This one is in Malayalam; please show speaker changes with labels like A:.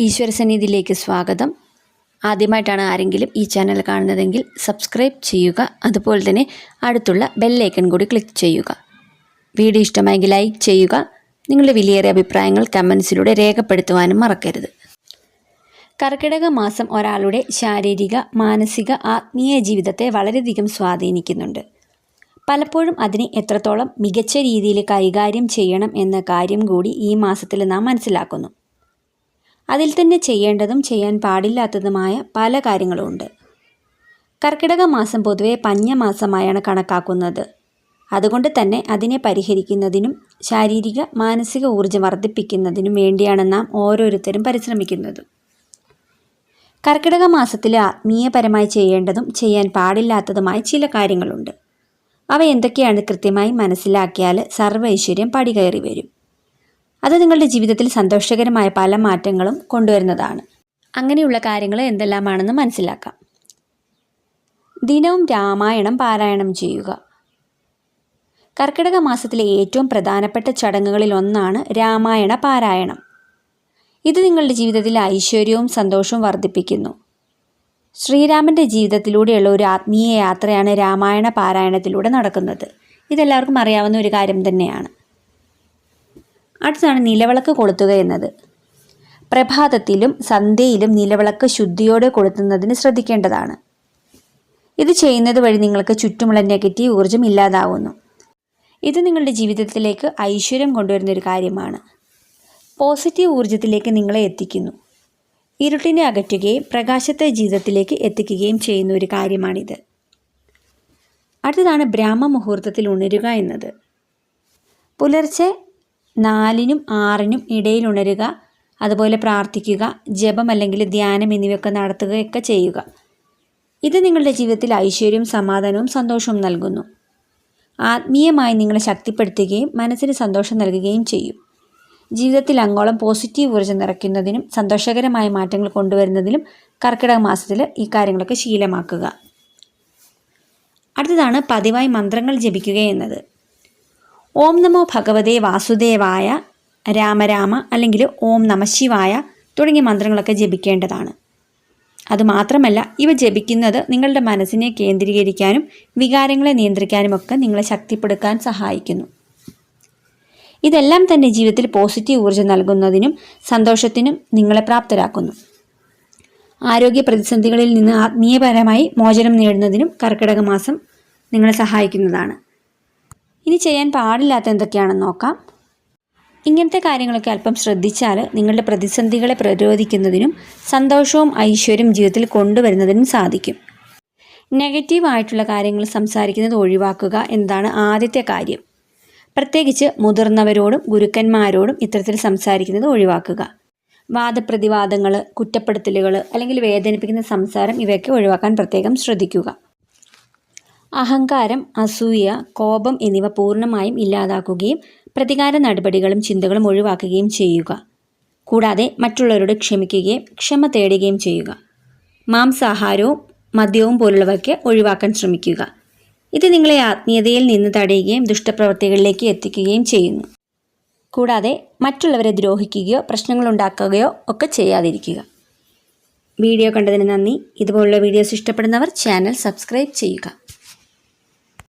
A: ഈശ്വരസന്നിധിയിലേക്ക് സ്വാഗതം. ആദ്യമായിട്ടാണ് ആരെങ്കിലും ഈ ചാനൽ കാണുന്നതെങ്കിൽ സബ്സ്ക്രൈബ് ചെയ്യുക. അതുപോലെ തന്നെ അടുത്തുള്ള ബെല്ലൈക്കൺ കൂടി ക്ലിക്ക് ചെയ്യുക. വീഡിയോ ഇഷ്ടമായെങ്കിൽ ലൈക്ക് ചെയ്യുക. നിങ്ങളുടെ വിലയേറിയ അഭിപ്രായങ്ങൾ കമൻസിലൂടെ രേഖപ്പെടുത്തുവാനും മറക്കരുത്. കർക്കിടക മാസം ഒരാളുടെ ശാരീരിക മാനസിക ആത്മീയ ജീവിതത്തെ വളരെയധികം സ്വാധീനിക്കുന്നുണ്ട്. പലപ്പോഴും അതിനെ എത്രത്തോളം മികച്ച രീതിയിൽ കൈകാര്യം ചെയ്യണം എന്ന കാര്യം കൂടി ഈ മാസത്തിൽ നാം മനസ്സിലാക്കുന്നു. അതിൽ തന്നെ ചെയ്യേണ്ടതും ചെയ്യാൻ പാടില്ലാത്തതുമായ പല കാര്യങ്ങളുമുണ്ട്. കർക്കിടക മാസം പൊതുവെ പഞ്ഞമാസമായാണ് കണക്കാക്കുന്നത്. അതുകൊണ്ട് തന്നെ അതിനെ പരിഹരിക്കുന്നതിനും ശാരീരിക മാനസിക ഊർജം വർദ്ധിപ്പിക്കുന്നതിനും വേണ്ടിയാണ് നാം ഓരോരുത്തരും പരിശ്രമിക്കുന്നത്. കർക്കിടക മാസത്തിൽ ആത്മീയപരമായി ചെയ്യേണ്ടതും ചെയ്യാൻ പാടില്ലാത്തതുമായ ചില കാര്യങ്ങളുണ്ട്. അവ എന്തൊക്കെയാണ് കൃത്യമായി മനസ്സിലാക്കിയാൽ സർവ ഐശ്വര്യം പടികയറി വരും. അത് നിങ്ങളുടെ ജീവിതത്തിൽ സന്തോഷകരമായ പല മാറ്റങ്ങളും കൊണ്ടുവരുന്നതാണ്. അങ്ങനെയുള്ള കാര്യങ്ങൾ എന്തെല്ലാമാണെന്ന് മനസ്സിലാക്കാം. ദിനവും രാമായണം പാരായണം ചെയ്യുക. കർക്കിടക മാസത്തിലെ ഏറ്റവും പ്രധാനപ്പെട്ട ചടങ്ങുകളിൽ ഒന്നാണ് രാമായണ പാരായണം. ഇത് നിങ്ങളുടെ ജീവിതത്തിൽ ഐശ്വര്യവും സന്തോഷവും വർദ്ധിപ്പിക്കുന്നു. ശ്രീരാമന്റെ ജീവിതത്തിലൂടെയുള്ള ഒരു ആത്മീയ യാത്രയാണ് രാമായണ പാരായണത്തിലൂടെ നടക്കുന്നത്. ഇതെല്ലാവർക്കും അറിയാവുന്ന ഒരു കാര്യം തന്നെയാണ്. അടുത്താണ് നിലവിളക്ക് കൊളുത്തുക എന്നത്. പ്രഭാതത്തിലും സന്ധ്യയിലും നിലവിളക്ക് ശുദ്ധിയോടെ കൊളുത്തുന്നതിന് ശ്രദ്ധിക്കേണ്ടതാണ്. ഇത് ചെയ്യുന്നത് വഴി നിങ്ങൾക്ക് ചുറ്റുമുള്ള നെഗറ്റീവ് ഊർജം ഇല്ലാതാവുന്നു. ഇത് നിങ്ങളുടെ ജീവിതത്തിലേക്ക് ഐശ്വര്യം കൊണ്ടുവരുന്ന ഒരു കാര്യമാണ്. പോസിറ്റീവ് ഊർജത്തിലേക്ക് നിങ്ങളെ എത്തിക്കുന്നു. ഇരുട്ടിനെ അകറ്റുകയും പ്രകാശത്തെ ജീവിതത്തിലേക്ക് എത്തിക്കുകയും ചെയ്യുന്ന ഒരു കാര്യമാണിത്. അടുത്തതാണ് ബ്രാഹ്മ മുഹൂർത്തത്തിൽ ഉണരുക എന്നത്. പുലർച്ചെ നാലിനും ആറിനും ഇടയിൽ ഉണരുക അതുപോലെ പ്രാർത്ഥിക്കുക ജപം അല്ലെങ്കിൽ ധ്യാനം എന്നിവയൊക്കെ നടത്തുകയൊക്കെ ചെയ്യുക. ഇത് നിങ്ങളുടെ ജീവിതത്തിൽ ഐശ്വര്യവും സമാധാനവും സന്തോഷവും നൽകുന്നു. ആത്മീയമായി നിങ്ങളെ ശക്തിപ്പെടുത്തുകയും മനസ്സിന് സന്തോഷം നൽകുകയും ചെയ്യും. ജീവിതത്തിൽ അങ്ങോളം പോസിറ്റീവ് ഊർജം നിറയ്ക്കുന്നതിനും സന്തോഷകരമായ മാറ്റങ്ങൾ കൊണ്ടുവരുന്നതിനും കർക്കിടക മാസത്തിൽ ഈ കാര്യങ്ങളൊക്കെ ശീലമാക്കുക. അടുത്തതാണ് പതിവായി മന്ത്രങ്ങൾ ജപിക്കുക എന്നത്. ഓം നമോ ഭഗവതേ വാസുദേവായ രാമരാമ അല്ലെങ്കിൽ ഓം നമശിവായ തുടങ്ങിയ മന്ത്രങ്ങളൊക്കെ ജപിക്കേണ്ടതാണ്. അതുമാത്രമല്ല ഇവ ജപിക്കുന്നത് നിങ്ങളുടെ മനസ്സിനെ കേന്ദ്രീകരിക്കാനും വികാരങ്ങളെ നിയന്ത്രിക്കാനുമൊക്കെ നിങ്ങളെ ശക്തിപ്പെടുത്താൻ സഹായിക്കുന്നു. ഇതെല്ലാം തന്നെ ജീവിതത്തിൽ പോസിറ്റീവ് ഊർജം നൽകുന്നതിനും സന്തോഷത്തിനും നിങ്ങളെ പ്രാപ്തരാക്കുന്നു. ആരോഗ്യ പ്രതിസന്ധികളിൽ നിന്ന് ആത്മീയപരമായി മോചനം നേടുന്നതിനും കർക്കിടക മാസം നിങ്ങളെ സഹായിക്കുന്നതാണ്. ഇനി ചെയ്യാൻ പാടില്ലാത്ത എന്തൊക്കെയാണെന്ന് നോക്കാം. ഇങ്ങനത്തെ കാര്യങ്ങളൊക്കെ അല്പം ശ്രദ്ധിച്ചാൽ നിങ്ങളുടെ പ്രതിസന്ധികളെ പ്രതിരോധിക്കുന്നതിനും സന്തോഷവും ഐശ്വര്യം ജീവിതത്തിൽ കൊണ്ടുവരുന്നതിനും സാധിക്കും. നെഗറ്റീവായിട്ടുള്ള കാര്യങ്ങൾ സംസാരിക്കുന്നത് ഒഴിവാക്കുക എന്നതാണ് ആദ്യത്തെ കാര്യം. പ്രത്യേകിച്ച് മുതിർന്നവരോടും ഗുരുക്കന്മാരോടും ഇത്തരത്തിൽ സംസാരിക്കുന്നത് ഒഴിവാക്കുക. വാദപ്രതിവാദങ്ങൾ കുറ്റപ്പെടുത്തലുകൾ അല്ലെങ്കിൽ വേദനിപ്പിക്കുന്ന സംസാരം ഇവയൊക്കെ ഒഴിവാക്കാൻ പ്രത്യേകം ശ്രദ്ധിക്കുക. അഹങ്കാരം അസൂയ കോപം എന്നിവ പൂർണമായും ഇല്ലാതാക്കുകയും പ്രതികാര നടപടികളും ചിന്തകളും ഒഴിവാക്കുകയും ചെയ്യുക. കൂടാതെ മറ്റുള്ളവരോട് ക്ഷമിക്കുകയും ക്ഷമ തേടുകയും ചെയ്യുക. മാംസാഹാരവും മദ്യവും പോലുള്ളവയ്ക്ക് ഒഴിവാക്കാൻ ശ്രമിക്കുക. ഇത് നിങ്ങളെ ആത്മീയതയിൽ നിന്ന് തടയുകയും ദുഷ്ടപ്രവൃത്തികളിലേക്ക് എത്തിക്കുകയും ചെയ്യുന്നു. കൂടാതെ മറ്റുള്ളവരെ ദ്രോഹിക്കുകയോ പ്രശ്നങ്ങളുണ്ടാക്കുകയോ ഒക്കെ ചെയ്യാതിരിക്കുക. വീഡിയോ കണ്ടതിന് നന്ദി. ഇതുപോലുള്ള വീഡിയോസ് ഇഷ്ടപ്പെടുന്നവർ ചാനൽ സബ്സ്ക്രൈബ് ചെയ്യുക.